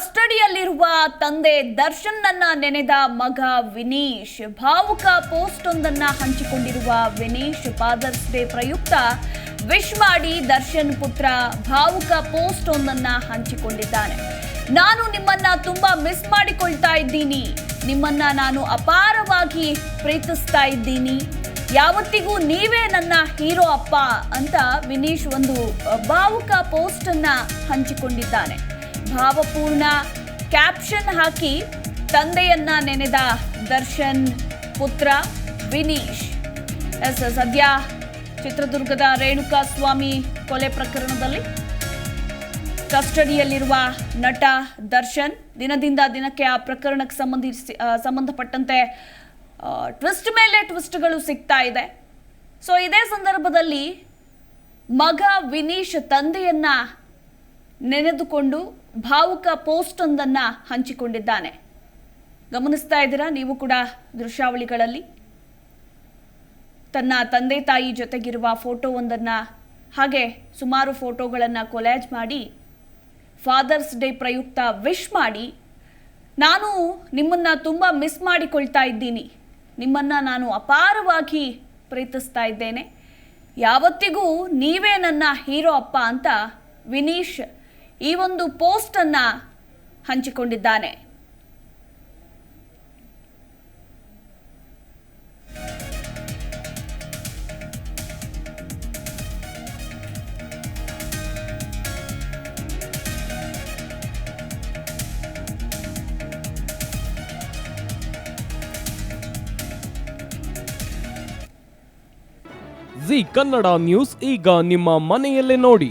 ಕಸ್ಟಡಿಯಲ್ಲಿರುವ ತಂದೆ ದರ್ಶನ್ನನ್ನ ನೆನೆದ ಮಗ ವಿನೀಶ್. ಭಾವುಕ ಪೋಸ್ಟ್ ಒಂದನ್ನ ಹಂಚಿಕೊಂಡಿರುವ ವಿನೀಶ್ ಫಾದರ್ಸ್ ಡೇ ಪ್ರಯುಕ್ತ ವಿಶ್ ಮಾಡಿ ದರ್ಶನ್ ಪುತ್ರ ಭಾವುಕ ಪೋಸ್ಟ್ ಒಂದನ್ನ ಹಂಚಿಕೊಂಡಿದ್ದಾನೆ. ನಾನು ನಿಮ್ಮನ್ನ ತುಂಬಾ ಮಿಸ್ ಮಾಡಿಕೊಳ್ತಾ ಇದ್ದೀನಿ. ನಿಮ್ಮನ್ನ ನಾನು ಅಪಾರವಾಗಿ ಪ್ರೀತಿಸ್ತಾ ಇದ್ದೀನಿ. ಯಾವತ್ತಿಗೂ ನೀವೇ ನನ್ನ ಹೀರೋ ಅಪ್ಪ ಅಂತ ವಿನೀಶ್ ಒಂದು ಭಾವುಕ ಪೋಸ್ಟ್ ಅನ್ನ ಹಂಚಿಕೊಂಡಿದ್ದಾನೆ. ಭಾವಪೂರ್ಣ ಕ್ಯಾಪ್ಷನ್ ಹಾಕಿ ತಂದೆಯನ್ನ ನೆನೆದ ದರ್ಶನ್ ಪುತ್ರ ವಿನೀಶ್. ಎಸ್ ಸದ್ಯ ಚಿತ್ರದುರ್ಗದ ರೇಣುಕಾ ಸ್ವಾಮಿ ಕೊಲೆ ಪ್ರಕರಣದಲ್ಲಿ ಕಸ್ಟಡಿಯಲ್ಲಿರುವ ನಟ ದರ್ಶನ್ ದಿನದಿಂದ ದಿನಕ್ಕೆ ಆ ಪ್ರಕರಣಕ್ಕೆ ಸಂಬಂಧಿಸಿ ಸಂಬಂಧಪಟ್ಟಂತೆ ಟ್ವಿಸ್ಟ್ ಮೇಲೆ ಟ್ವಿಸ್ಟ್ಗಳು ಸಿಗ್ತಾ ಇದೆ. ಸೊ, ಇದೇ ಸಂದರ್ಭದಲ್ಲಿ ಮಗ ವಿನೀಶ್ ತಂದೆಯನ್ನ ನೆನೆದುಕೊಂಡು ಭಾವುಕ ಪೋಸ್ಟ್ ಒಂದನ್ನ ಹಂಚಿಕೊಂಡಿದ್ದಾನೆ. ಗಮನಿಸ್ತಾ ಇದ್ದೀರಾ? ನೀವು ಕೂಡ ದೃಶ್ಯಾವಳಿಗಳಲ್ಲಿ? ತನ್ನ ತಂದೆ ತಾಯಿ ಜೊತೆಗಿರುವ ಒಂದನ್ನ, ಹಾಗೆ ಸುಮಾರು ಫೋಟೋಗಳನ್ನು ಕೊಲ್ಯಾಜ್ ಮಾಡಿ, ಫಾದರ್ಸ್ ಡೇ ಪ್ರಯುಕ್ತ ವಿಶ್ ಮಾಡಿ, ನಾನು ನಿಮ್ಮನ್ನು ತುಂಬ ಮಿಸ್ ಮಾಡಿಕೊಳ್ತಾ ಇದ್ದೀನಿ. ನಿಮ್ಮನ್ನು ನಾನು ಅಪಾರವಾಗಿ ಪ್ರೀತಿಸ್ತಾ ಇದ್ದೇನೆ. ಯಾವತ್ತಿಗೂ ನೀವೇ ನನ್ನ ಹೀರೋ ಅಪ್ಪ ಅಂತ ವಿನೀಶ್ ಈ ಒಂದು ಪೋಸ್ಟ್ ಪೋಸ್ಟನ್ನು ಹಂಚಿಕೊಂಡಿದ್ದಾನೆ. ಕನ್ನಡ ನ್ಯೂಸ್ ಈಗ ನಿಮ್ಮ ಮನೆಯಲ್ಲೇ ನೋಡಿ.